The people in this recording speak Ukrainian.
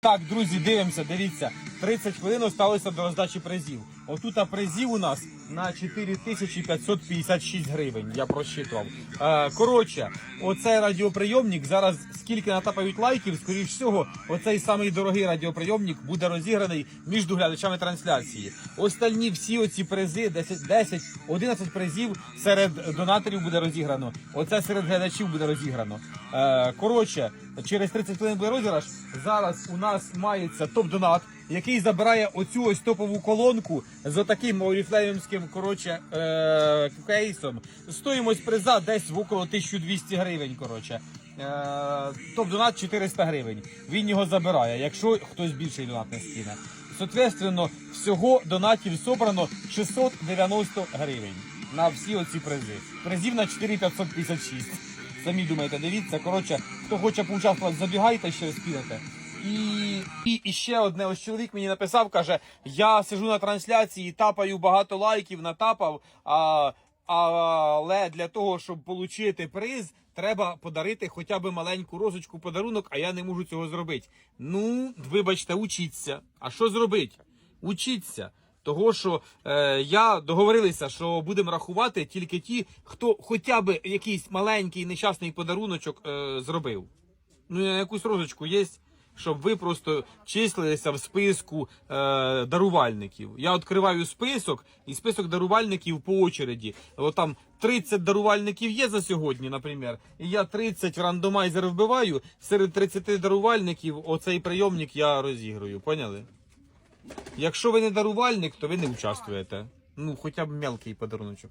Так, друзі, дивимося, дивіться. 30 хвилин осталося до роздачі призів. Отут призів у нас на 4556 гривень. Я просчитував. Е, коротше, оцей радіоприйомник зараз скільки натапають лайків, скоріш всього, оцей самий дорогий радіоприйомник буде розіграний між глядачами трансляції. Остальні всі оці призи, 10, 10, 11 призів серед донаторів буде розіграно. Оце серед глядачів буде розіграно. Е, коротше, через 30 хвилин буде розіграш. Зараз у нас мається топ-донат, який забирає оцю ось топову колонку з отаким оріфлеймським коротше, е, кейсом. Стоїмость приза десь в около 1200 гривень. Коротше. Е, топ-донат 400 гривень. Він його забирає, якщо хтось більший донат не скине. Соответственно, всього донатів собрано 690 гривень на всі оці призи. Призів на 4556. Самі думаєте, дивіться. Коротше, хто хоче поучаствувати, забігайте ще підете. І, і, і ще одне ось чоловік мені написав, каже: я сижу на трансляції, тапаю багато лайків, натапав. А, але для того, щоб отримати приз, треба подарити хоча б маленьку розочку подарунок, а я не можу цього зробити. Ну, вибачте, учіться. А що зробити? Учіться. Того, що е, я договорилися, що будемо рахувати тільки ті, хто хоча б якийсь маленький нещасний подаруночок е, зробив. Ну, якусь розочку є, щоб ви просто числилися в списку е, дарувальників. Я відкриваю список, і список дарувальників по очереді. От там 30 дарувальників є за сьогодні, наприклад, і я 30 рандомайзер вбиваю. Серед 30 дарувальників оцей прийомник я розіграю. Поняли? Якщо ви не дарувальник, то ви не участвуєте. Ну, хоча б мелкий подаруночок.